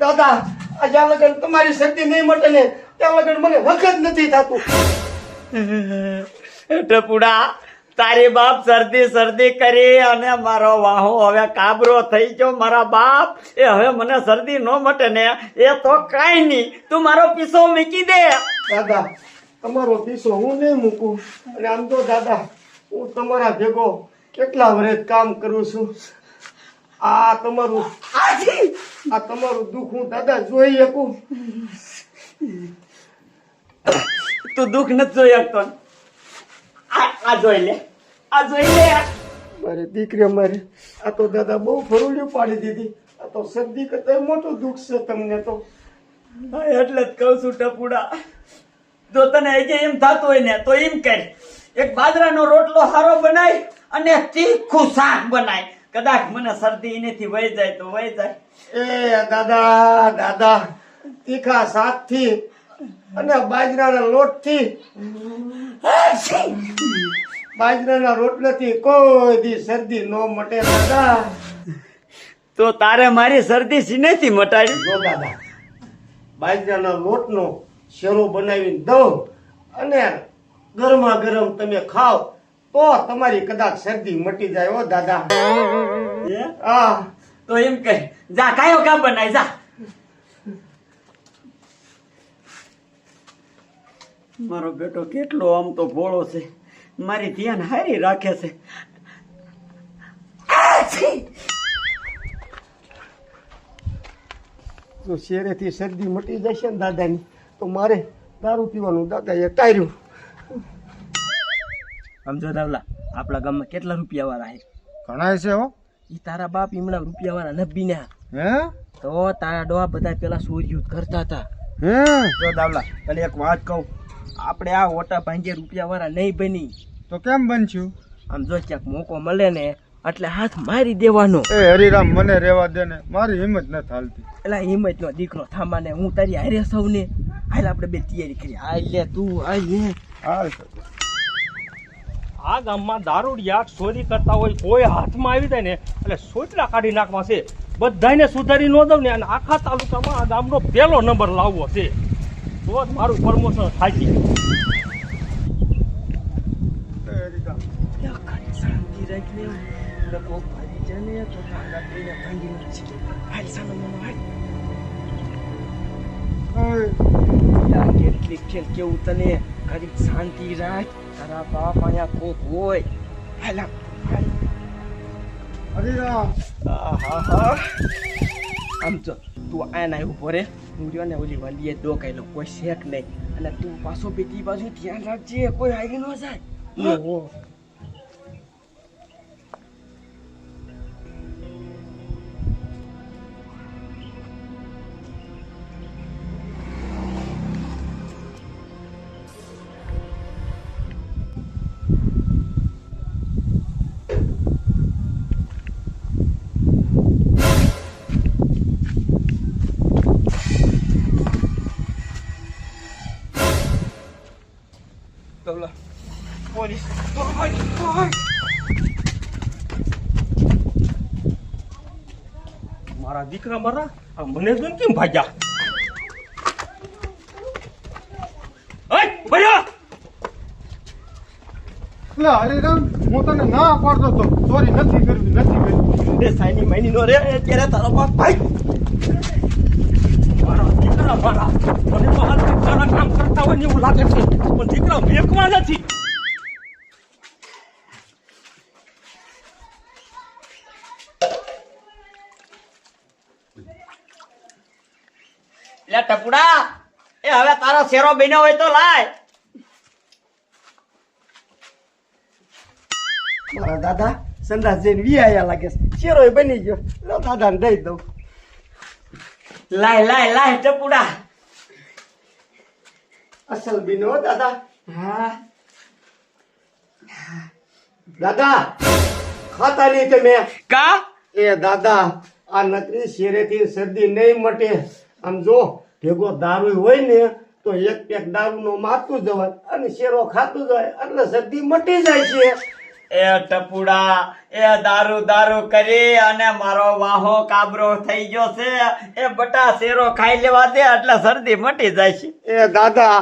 દાદા, આ જ્યાં લગન તમારી શક્તિ નહીં મટે ને ત્યાં લગન મને વખત નથી થતું. ટપુડા તારી બાપ શરદી શરદી કરી અને મારો વાહો હવે કાબરો થઈ ગયો. મારા બાપ એ હવે મને શરદી ન મટે ને એ તો કાંઈ નહીં. તું મારો પીસો મૂકી દે. દાદા તમારો પીસો હું નહીં મૂકું. અને આમ તો દાદા હું તમારા ભેગો કેટલા વર્ષ કામ કરું છું. આ તમારું આ તમારું દુઃખ હું દાદા જોઈ શકું. તું દુઃખ નથી જોઈ શકતો? આ જોઈ લે. આ જોઈ લે. મારી દીકરી મારી આ તો દાદા બહુ ફરોડિયું પાડી દીધી. આ તો શરદી કરતા મોટું દુઃખ છે તમને તો. હા, એટલે જ કહું છું ટપુડા. જો તને હજી એમ થતું હોય ને તો એમ કર. એક બાજરાનો રોટલો સારો બનાય અને તીખું શાક બનાય. કદાચ મને શરદી એનેથી વહી જાય તો વહી જાય. એ દાદા દાદા તીખા શાકથી અને બાજરાના લોટથી બાજરાના રોટલાથી કોઈ દી શરદી નો મટે દાદા. તો તારે મારી શરદી સીનેથી મટાડી? જો દાદા બાજરાના લોટનો શેરો બનાવીને દઉં અને ગરમા ગરમ તમે ખાઓ તો તમારી કદાચ શરદી મટી જાય હો દાદા. હે? આ તો એમ કહે જા કાયો કામ બનાય જા. મારો બેટો કેટલો આમ તો ભોળો છે. મારી ધ્યાન હારી રાખે છે. જો શેરેથી શરદી મટી જશે ને દાદાની તો મારે દારૂ પીવાનું દાદા એ ટાર્યું. સમજો દાવલા આપણા ગામમાં કેટલા રૂપિયા વાળા છે? ઘણા છે હો. ઈ તારા બાપ ઈમણા રૂપિયા વાળા નબી ના હે? તો તારા ડોહા બધા પેલા સોર્યું કરતા હતા. હે? જો દાવલા તને એક વાત કહું. આપણે આ ઓટા ભાંગે રૂપિયા વાળા નહીં બની. તો કેમ બનશું? આમ જો ક્યાંક મોકો મળે ને એટલે હાથ મારી દેવાનો. એ હરિરામ મને રેવા દે ને મારી હિંમત નથી થાલતી એટલે હિંમત નો દીકરો થામાને હું તારી હારે સૌને હાલ આપણે બે તૈયારી કરી આ લે તું આ લે. હાલ આ ગામમાં દારૂડિયા ચોરી કરતા હોય કોઈ હાથમાં આવી જાય ને એટલે સોટલા કાઢી નાખવા છે. બધાને સુધારી ન દઉં ને અને આખા તાલુકામાં આ ગામનો પહેલો નંબર લાવવો છે. તો જ મારું પ્રમોશન થાય છે. શાંતિ રાખ લે લોકો ભારી જાને તો આગળ જઈને ભાંગી નાખશે હાલ સાનો મનો હાલ કેટલીક ખેલ કેવું તને ઘડીક શાંતિ રાખ તારા બાપ અહીંયા કોક હોય હાલ હાલ હરિરામ આમ તું આના ઊભો રે હું રહ્યો ને ઓલી વલીએ ડોકાઈ લો કોઈ શેક નહીં. અને તું પાછો બીજી બાજુ ધ્યાન રાખજે કોઈ હારી ન જાય. ઓહો. તોલા પોલીસ મારા દીકરા મારા આ મને જોઈને કેમ ભાગ્યા ઓય, ઊભા રહો! લે હરિરામ હું તને ના પાડતો તો સોરી નથી કરવી નથી કરવી એ સાઈની માઈની નો રે ત્યારે તારો બાપ ભાઈ દીકરા મારા મને તો સારા કામ કરતા હોય ને એવું લાગે છે. પણ દીકરા વેકવા નથી. લે ટપુડા એ હવે તારો શેરો બન્યો હોય તો લાય. મારા દાદા સંદાસ જઈને વી આયા લાગે શેરો બની ગયો. લો દાદાને દઈ દઉં. લાય લાય લાય ટપુડા. અસલ બીનો દાદા. હા. દાદા ખાતા નહીં તમે. કા? એ દાદા આ નકરી શેરેથી શરદી નહીં મટે. આમ જો ભેગો દારૂ હોય ને તો એક પેક દારૂ નો મારતું જવાય અને શેરો ખાતું જાય એટલે શરદી મટી જાય છે. એ ટપુડા એ દારૂ દારૂ કરી અને મારો વાહો કાબરો થઈ ગયો છે. એ બટા શેરો ખાઈ લેવા દે એટલે શરદી મટી જાય છે. એ દાદા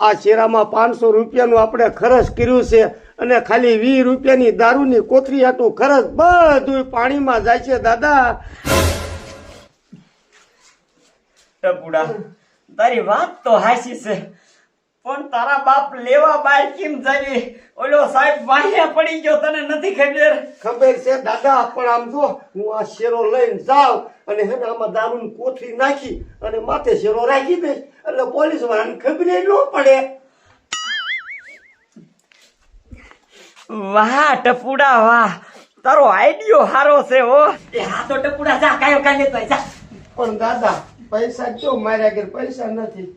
આ શેરામાં પાંચસો રૂપિયાનું આપણે ખર્ચ કર્યું છે અને ખાલી વીસ રૂપિયાની દારૂની કોથરી આટું ખર્ચ બધું પાણીમાં જાય છે દાદા. ટપુડા તારી વાત તો હાસી છે. પણ તારા બાપ લેવા બાય કેમ જાવી ઓલો સાહેબ વાહિયા પડી ગયો તને નથી ખબર? ખબર છે દાદા પણ આમ જો હું આ શેરો લઈને જાવ અને હે આમાં દારૂ કોથળી નાખી અને માથે શેરો રાખી દઈશ. એટલે પોલીસ વાળાને ખબર ન પડે. વાહ ટપુડા વાહ. તારો આઈડિયો હારો છે હો. એ હા તો ટપુડા જા કાયો કાય લેતો જા. પણ દાદા પૈસા કયો માર્યા કે પૈસા નથી.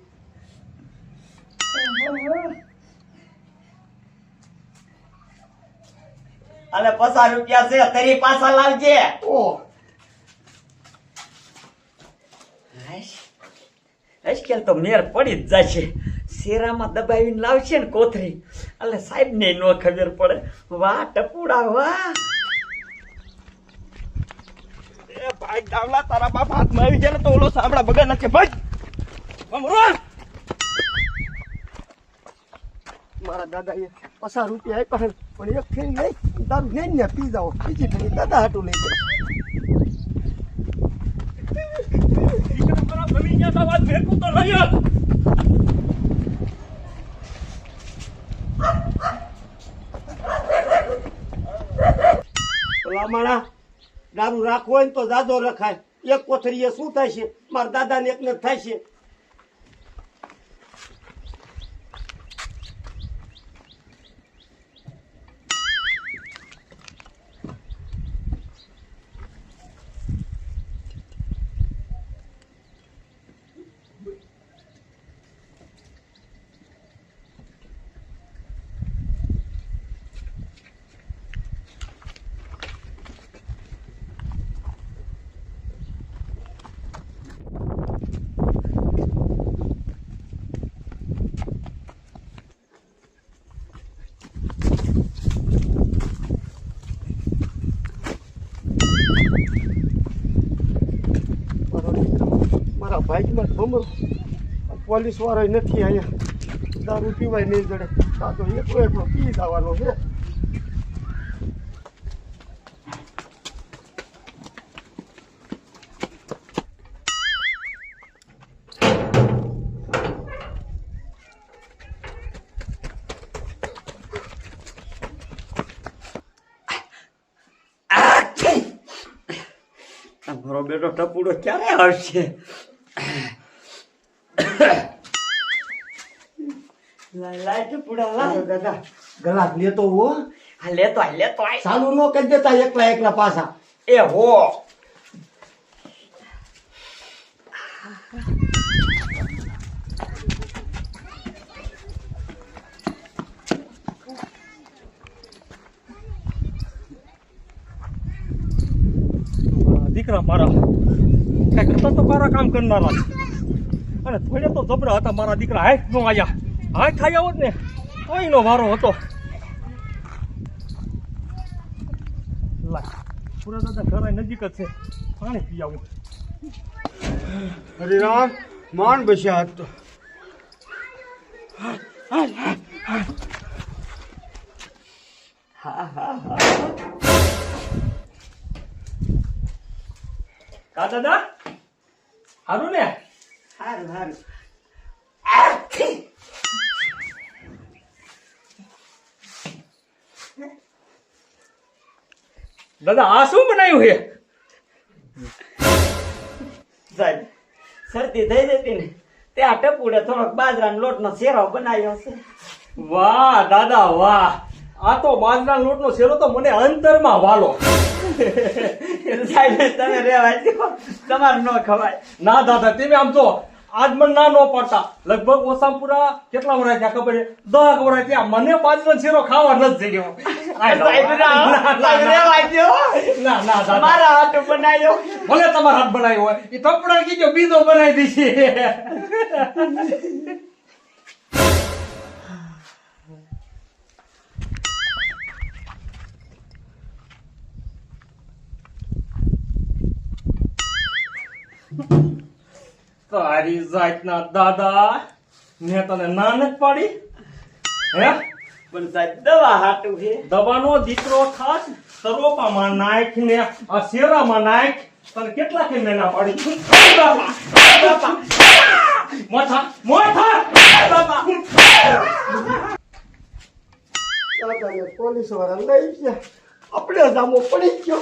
અને પચાસ રૂપિયા છે તરી પાછા લાવજે. ઓ. આજકાલ તો મેર પડી જ જશે શેરામાં દબાવીને લાવશે ને કોથરી. એટલે સાહેબ ને નો ખબર પડે. વાહ ટપુડા વાહ ભાઈ ડાવલા તારા બાપ હાથમાં આવી જાય ને તો ઓલો સાંભળા બગા નાખે ભાઈ અમરો મારા દાદા એ પચાસ રૂપિયા આપ્યા પણ એક ફેરી લઈ તારું લઈને ને પી જાઓ બીજી ફેરી દાદા હાટું લઈ જાઓ લઈ. ભલામણા દારૂ રાખવો હોય ને તો દાદો રખાય. એક કોથરીએ શું થાય છે? મારા દાદાને એકને થાય છે મારો દીકરો મારા ભાઈમાં ભમરો પોલીસ વાળો નથી અહીંયા દારૂ પીવાય નહીં જડે આ તો એકલો એકલો પી જવાનો છે મારો બેટો ટપુડો ક્યારે આવશે દાદા ગલાસ લેતો હો આ લેતો આય લેતો આય ચાલુ ન કરી દેતા એકલા એકલા પાછા એ હો મારા દીકરા મારા કઈ કરતા તો મારા કામ કરનારા છે. અને થોડે તો જબરા હતા મારા દીકરા હાથ નો આયા હાથ ખાઈ આવો ને તોય નો વારો હતો પૂરા દાદા ઘર નજીક જ છે પાણી પી આવું હરિરામ માંડ બસ્યા આજ તો કા દાદા હારું ને સારું સારું દાદા આ શું બનાવ્યું છે? સાહેબ શરદી થઈ જતી ને તે આ ટપુડે થોડોક બાજરાનો લોટનો શેરો બનાવ્યો છે. વાહ દાદા વાહ. આ તો બાજરા લોટનો શેરો તો મને અંતરમાં વાલો. સાહેબ તમે રેવા તમારે ન ખવાય. ના દાદા તમે આમ તો આજ મને ના નો પડતા. લગભગ ઓસામપુરા પૂરા કેટલા થયા ખબર છે? દસ વરાય ત્યાં. મને બાજરો શીરો ખાવા નથી જઈ ગયો ભલે તમારા હાથ બનાવ્યો હોય. એ કપડા કીધો બીજો બનાવી દીધી તારી જાતના દાદા મેં તને નાનક પાડી? હે? પણ સાહેબ દવા હાટું છે. દવાનો દીકરો થાત સરોપામાં નાખ ને આ શેરામાં નાખ તને કેટલા કે મેના પાડી? બાપા, બાપા. મોઠા મોઠા બાપા. પોલીસવાળા લઈ ગયા. આપણે જામો પડી ગયો.